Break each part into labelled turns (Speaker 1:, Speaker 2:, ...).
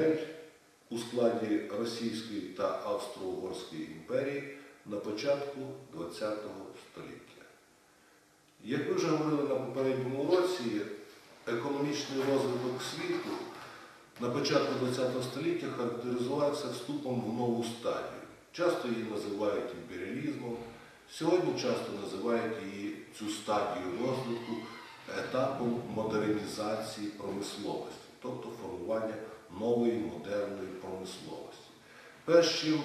Speaker 1: земель у складі Російської та Австро-Угорської імперії на початку ХХ століття. Як ви вже говорили на попередньому році, економічний розвиток світу на початку ХХ століття характеризувався вступом в нову стадію. Часто її називають імперіалізмом, сьогодні часто називають її цю стадію розвитку етапом модернізації промисловості, тобто формування нової модерної промисловості. Перш чим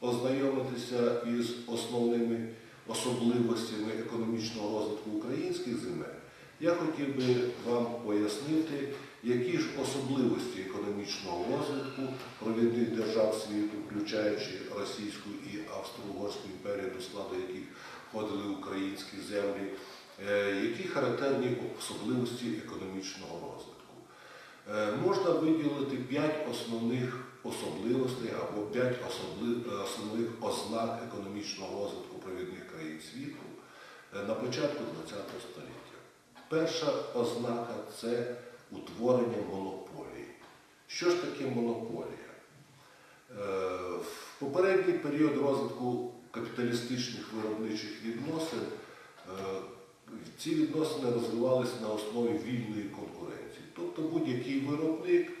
Speaker 1: ознайомитися із основними особливостями економічного розвитку українських земель, я хотів би вам пояснити, які ж особливості економічного розвитку провідних держав світу, включаючи Російську і Австро-Угорську імперію, до складу яких входили українські землі, е, які характерні особливості економічного розвитку. Е, Можна виділити п'ять основних особливостей або п'ять особли- е, основних ознак економічного розвитку провідних країн світу е, на початку ХХ століття. Перша ознака це утворення монополії. Що ж таке монополія? В попередній період розвитку капіталістичних виробничих відносин ці відносини розвивалися на основі вільної конкуренції. Тобто будь-який виробник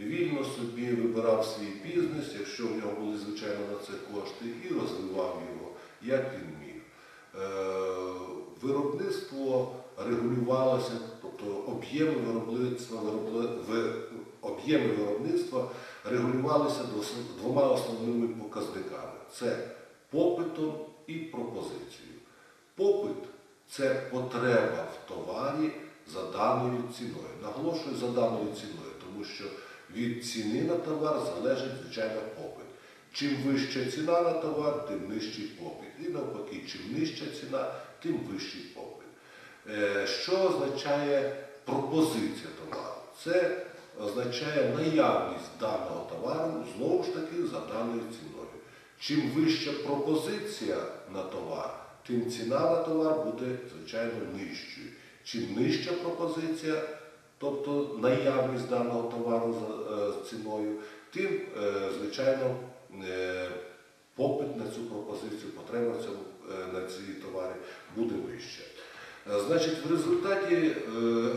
Speaker 1: вільно собі вибирав свій бізнес, якщо в нього були звичайно на це кошти, і розвивав його, як він міг. Е, Виробництво регулювалося, тобто об'єми виробництва, об'єми виробництва регулювалися двома основними показниками: це попитом і пропозицією. Попит це потреба в товарі за даною ціною. Наголошую за даною ціною, тому що від ціни на товар залежить звичайно попит. Чим вища ціна на товар, тим нижчий попит. І навпаки, чим нижча ціна, тим вищий попит. Е, Що означає пропозиція товару? Це означає наявність даного товару знову ж таки за даною ціною. Чим вища пропозиція на товар, тим ціна на товар буде, звичайно, нижчою. Чим нижча пропозиція, тобто наявність даного товару е, ціною, тим, е, звичайно, е, попит на цю пропозицію, потреба на ці товари буде вища. Значить, в результаті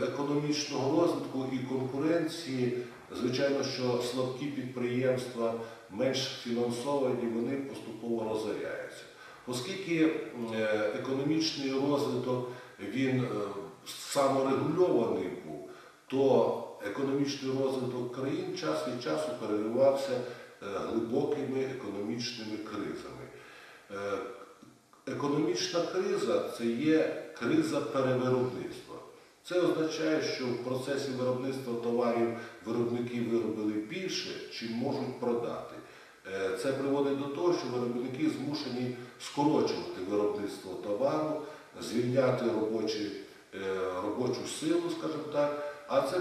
Speaker 1: економічного розвитку і конкуренції, звичайно, що слабкі підприємства, менш фінансовані, вони поступово розоряються. Оскільки економічний розвиток він саморегульований був, то економічний розвиток країн час від часу переривався е, глибокими економічними кризами. Е, Економічна криза це є криза перевиробництва. Це означає, що в процесі виробництва товарів виробники виробили більше, чим можуть продати. Е, Це приводить до того, що виробники змушені скорочувати виробництво товару, звільняти робочі, робочу силу, скажімо так, а це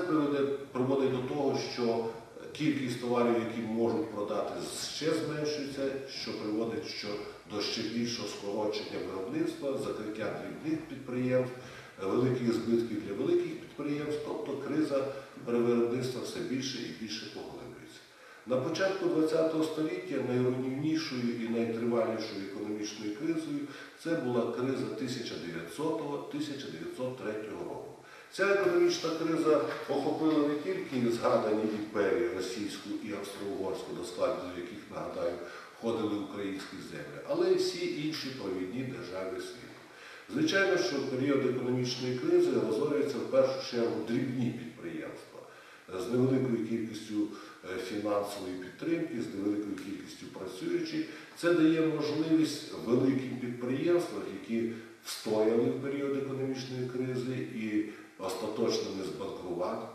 Speaker 1: приводить, до того, що кількість товарів, які можуть продати, ще зменшується, що приводить що до ще більшого скорочення виробництва, закриття дрібних підприємств, е, великих збитків для великих підприємств, тобто криза перевиробництва все більше і більше поглиблюється. На початку ХХ століття найруйнівнішою і найтривалішою економічною кризою це була криза 1900-1903 року. Ця економічна криза охопила не тільки згадані імперії російську і австро-угорську, до складу яких, нагадаю, входили українські землі, але й всі інші провідні держави світу. Звичайно, що в період економічної кризи розорюються в першу чергу дрібні підприємства з невеликою кількістю фінансової підтримки, з невеликою кількістю працюючих. Це дає можливість великим підприємствам, які встояли в період економічної кризи і остаточно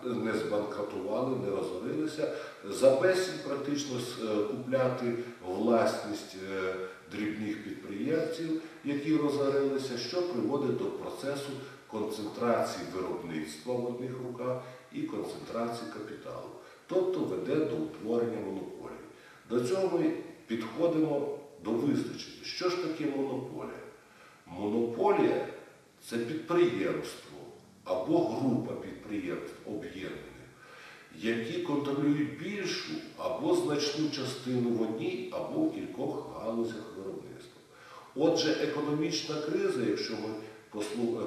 Speaker 1: не збанкрутували, не розорилися, за безцінь практично е, купляти власність е, дрібних підприємців, які розорилися, що приводить до процесу концентрації виробництва в одних руках і концентрації капіталу, тобто веде до утворення монополії. До цього ми підходимо до визначення, що ж таке монополія. Монополія це підприємство, або група підприємств об'єднаних, які контролюють більшу або значну частину в одній або в кількох галузях виробництва. Отже, економічна криза, якщо ми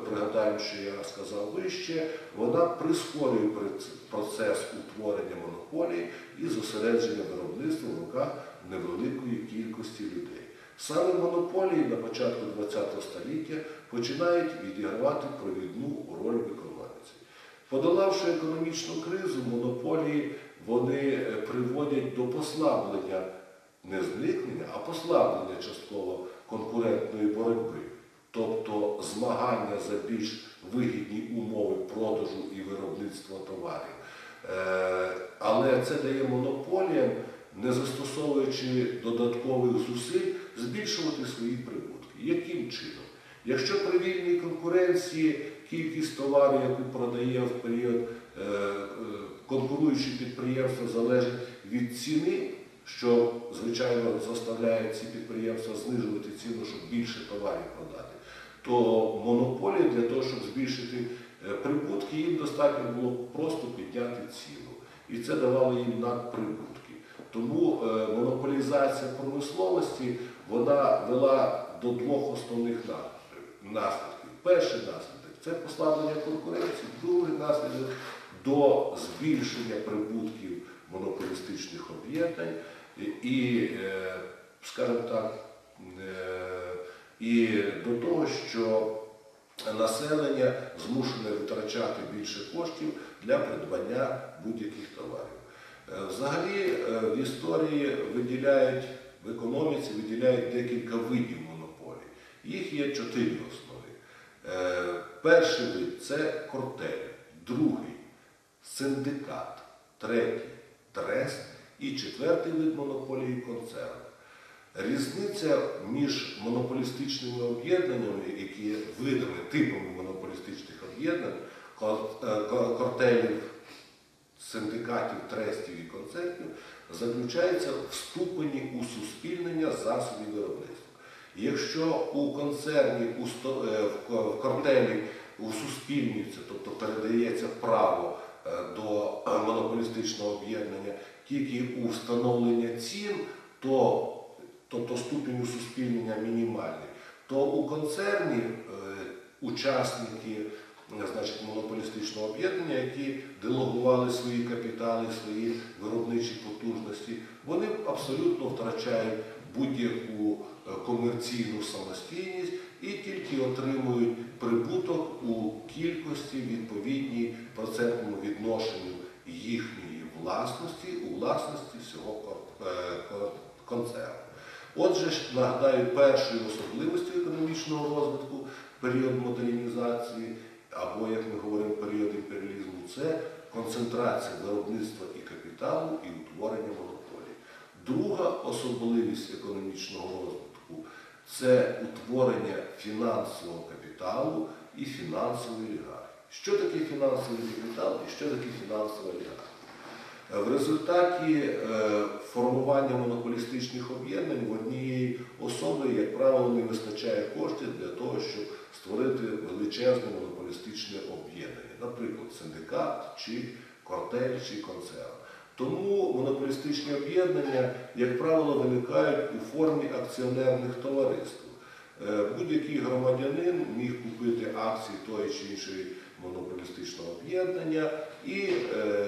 Speaker 1: пригадаємо, що я сказав вище, вона прискорює процес утворення монополій і зосередження виробництва в руках невеликої кількості людей. Саме монополії на початку ХХ століття починають відігравати провідну роль в економіці. Подолавши економічну кризу, монополії вони е, приводять до послаблення не зникнення, а послаблення частково конкурентної боротьби, тобто змагання за більш вигідні умови продажу і виробництва товарів. Е, Але це дає монополіям, не застосовуючи додаткових зусиль, збільшувати свої прибутки. Яким чином? Якщо при вільній конкуренції кількість товарів, яку продає в період е, е, конкуруючі підприємства, залежить від ціни, що звичайно заставляє ці підприємства знижувати ціну, щоб більше товарів продати, то монополії для того, щоб збільшити е, прибутки, їм достатньо було просто підняти ціну. І це давало їм надприбутки. Тому е, монополізація промисловості вона вела до двох основних наслідків. Перший наслідок це послаблення конкуренції, другий наслідок до збільшення прибутків монополістичних об'єднань і, е, скажімо так, і до того, що населення змушене витрачати більше коштів для придбання будь-яких товарів. Е, Взагалі е, в історії виділяють в економіці виділяють декілька видів монополій. Їх є чотири основи. Е, Перший вид це кортель, другий синдикат, третій трест і четвертий вид монополії концерн. Різниця між монополістичними об'єднаннями, які видами, типами монополістичних об'єднань, кор- е, синдикатів, трестів і концертів, заключається в ступені усуспільнення засобів виробництва. Якщо у концерні, у е, в кортелі усуспільнюється, тобто передається право е, до монополістичного об'єднання тільки у встановлення цін, то, тобто ступінь усуспільнення мінімальний, то у концерні е, учасники е, значить, монополістичного об'єднання, які делегували свої капітали, свої виробничі потужності, вони абсолютно втрачають будь-яку е, комерційну самостійність і тільки отримують прибуток у кількості відповідній процентному відношенню їхньої власності у власності всього концерну. Отже, нагадаю, першою особливістю економічного розвитку період модернізації, або, як ми говоримо, період імперіалізму, це концентрація виробництва і капіталу і утворення монополій. Друга особливість економічного розвитку це утворення фінансового капіталу і фінансової олігархії. Що таке фінансовий капітал і що таке фінансова олігархія? В результаті е, формування монополістичних об'єднань в однієї особи, як правило, не вистачає коштів для того, щоб створити величезне монополістичне об'єднання, наприклад, синдикат чи кортель чи концерн. Тому монополістичні об'єднання, як правило, виникають у формі акціонерних товариств. Е, Будь-який громадянин міг купити акції тої чи іншої монополістичного об'єднання і е,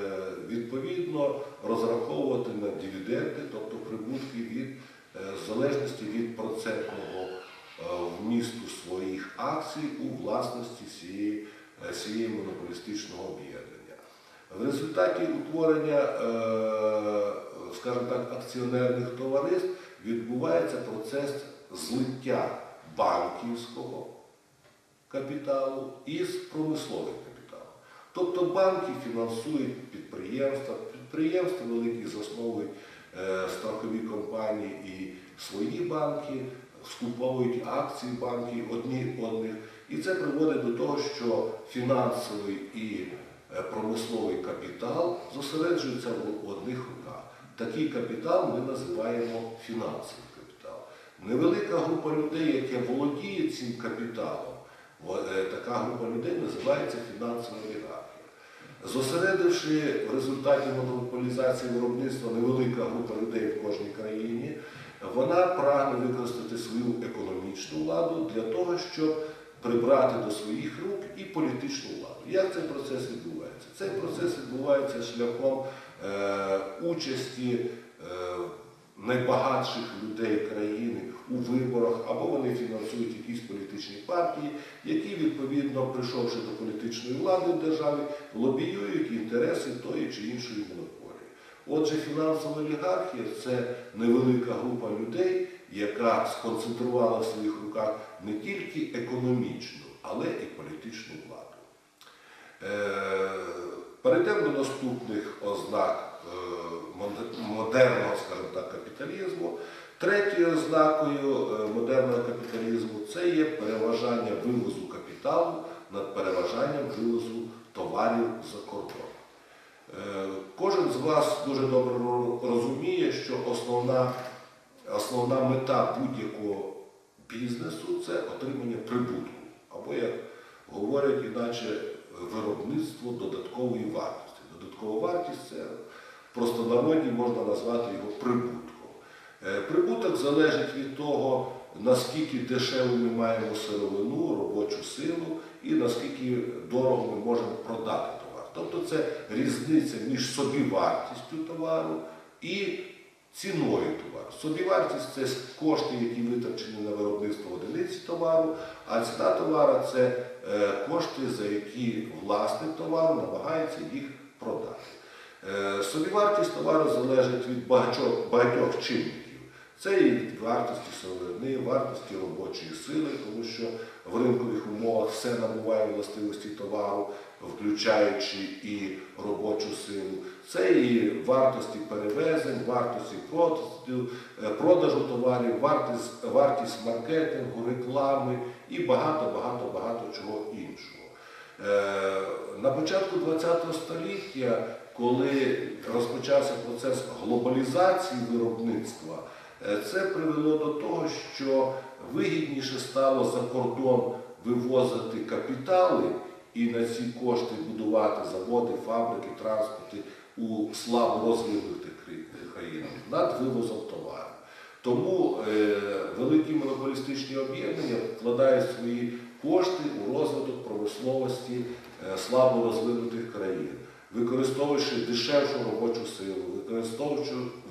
Speaker 1: відповідно розраховувати на дивіденди, тобто прибутки від е, залежності від процентного е, вмісту своїх акцій у власності цієї, е, цієї монополістичного об'єднання. В результаті утворення, скажімо так, акціонерних товариств відбувається процес злиття банківського капіталу із промисловим капіталом. Тобто банки фінансують підприємства, підприємства великі засновують е, страхові компанії і свої банки, скуповують акції банків одні одних. І це приводить до того, що фінансовий і е, промисловий капітал зосереджуються в одних руках. Такий капітал ми називаємо фінансовий капітал. Невелика група людей, яка володіє цим капіталом, Така група людей називається фінансова олігархія. Зосередивши в результаті монополізації виробництва невелика група людей в кожній країні, вона прагне використати свою економічну владу для того, щоб прибрати до своїх рук і політичну владу. Як цей процес відбувається? Цей процес відбувається шляхом е, участі е, найбагатших людей країни у виборах, або вони фінансують якісь політичні партії, які, відповідно, прийшовши до політичної влади в державі, лобіюють інтереси тої чи іншої монополії. Отже, фінансова олігархія це невелика група людей, яка сконцентрувала в своїх руках не тільки економічну, але і політичну владу. Е, Перейдемо до наступних ознак е, модерного, капіталізму. Третьою ознакою е, модерного капіталізму це є переважання вивозу капіталу над переважанням вивозу товарів за кордон. Е, Кожен з вас дуже добре розуміє, що основна, основна мета будь-якого бізнесу це отримання прибутку, або, як говорять іначе, виробництво додаткової вартості. Додаткова вартість це просто народі можна назвати його прибутком. Е, Прибуток залежить від того, наскільки дешево ми маємо сировину, робочу силу і наскільки дорого ми можемо продати товар. Тобто це різниця між собівартістю товару і ціною товару. Собівартість це кошти, які витрачені на виробництво одиниці товару, а ціна товару це е, кошти, за які власник товару намагається їх продати. Е, Собівартість товару залежить від багатьох, багатьох чинників. Це і вартості сировини, вартості робочої сили, тому що в ринкових умовах все набуває властивості товару, включаючи і робочу силу. Це і вартості перевезень, вартості продажу, е, товарів, вартість, вартість маркетингу, реклами і багато-багато-багато чого іншого. Е, На початку ХХ століття, коли розпочався процес глобалізації виробництва, це привело до того, що вигідніше стало за кордон вивозити капітали і на ці кошти будувати заводи, фабрики, транспорти у слабо розвинутих країнах над вивозом товарів. Тому е, великі монополістичні об'єднання вкладають свої кошти у розвиток промисловості е, слабо розвинутих країн, використовуючи дешевшу робочу силу,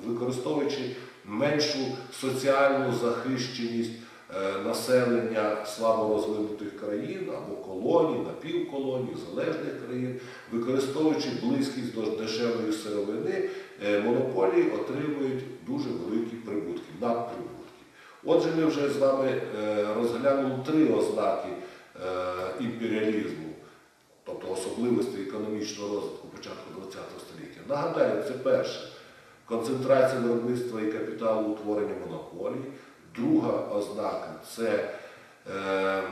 Speaker 1: використовуючи меншу соціальну захищеність е, населення слабо розвинутих країн або колоній, напівколоній, залежних країн, використовуючи близькість до дешевої сировини, е, монополії отримують дуже великі прибутки, надприбутки. Отже, ми вже з вами е, розглянули три ознаки імперіалізму, тобто особливості економічного розвитку початку ХХ століття. Нагадаю, це перше концентрація виробництва і капіталу утворення монополій. Друга ознака це е,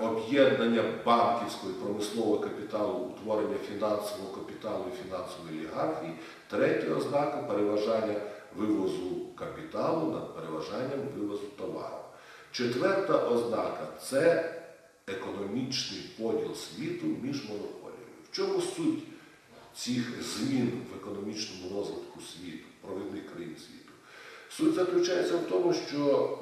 Speaker 1: об'єднання банківського і промислового капіталу, утворення фінансового капіталу і фінансової олігархії. Третя ознака переважання вивозу капіталу над переважанням вивозу товару. Четверта ознака це економічний поділ світу між монополіями. В чому суть цих змін в економічному розвитку світу, провідних країн світу? Суть заключається в тому, що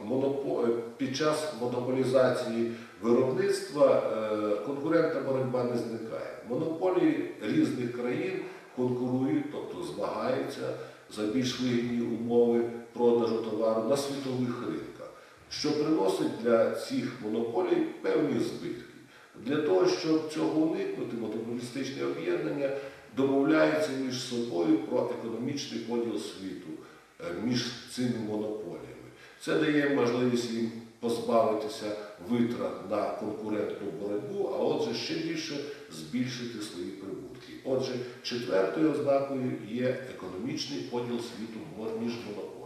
Speaker 1: е, під час монополізації виробництва е, конкурентна боротьба не зникає. Монополії різних країн конкурують, тобто змагаються за більш вигідні умови продажу товару на світових ринках, що приносить для цих монополій певні збитки. Для того, щоб цього уникнути, монополістичне об'єднання домовляються між собою про економічний поділ світу е, між цими монополіями. Це дає можливість їм позбавитися витрат на конкурентну боротьбу, а отже ще більше збільшити свої прибутки. Отже, четвертою ознакою є економічний поділ світу між монополіями.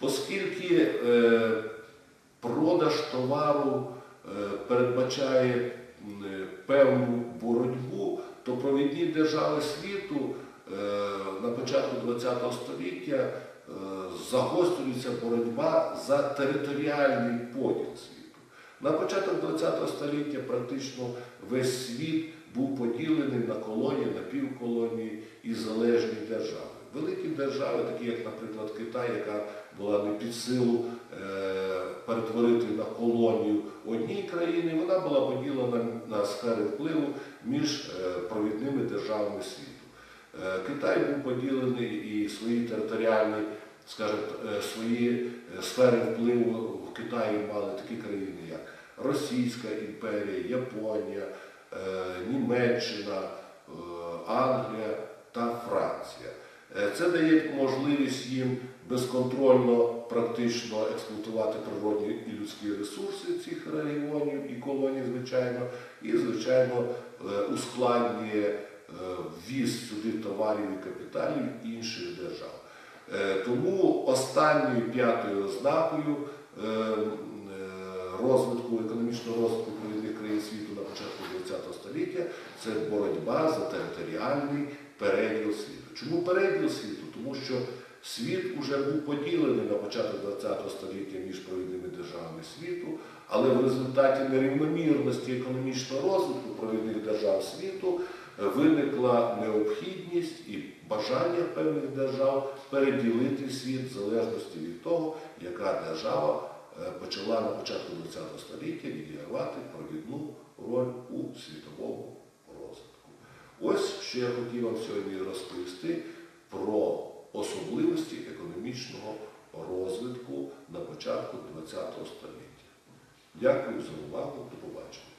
Speaker 1: Оскільки е, продаж товару е, передбачає е, певну боротьбу, то провідні держави світу е, на початку ХХ століття е, загострюється боротьба за територіальний поділ світу. На початок ХХ століття практично весь світ був поділений на колонії, на півколонії і залежні держави. Великі держави, такі як, наприклад, Китай, яка була не під силу перетворити на колонію однієї країни, вона була поділена на сфери впливу між е, провідними державами світу. Е, Китай був поділений і свої територіальні, скажімо, е, свої сфери впливу в Китаї мали такі країни, як Російська імперія, Японія, Німеччина, Англія та Франція. Це дає можливість їм безконтрольно практично експлуатувати природні і людські ресурси цих регіонів і колоній, звичайно, і, звичайно, е, ускладнює е, ввіз сюди товарів і капіталів інших держав. Е, Тому останньою п'ятою ознакою розвитку, економічного розвитку провідних країн світу на початку ХХ століття це боротьба за територіальний переділ світу. Чому переділ світу? Тому що світ уже був поділений на початок ХХ століття між провідними державами світу, але в результаті нерівномірності економічного розвитку провідних держав світу е, виникла необхідність і бажання певних держав переділити світ в залежності від того, яка держава е, почала на початку ХХ століття відігравати провідну роль у світовому розвитку. Ось що я хотів вам сьогодні розповісти про особливості економічного розвитку на початку ХХ століття. Дякую за увагу. До побачення.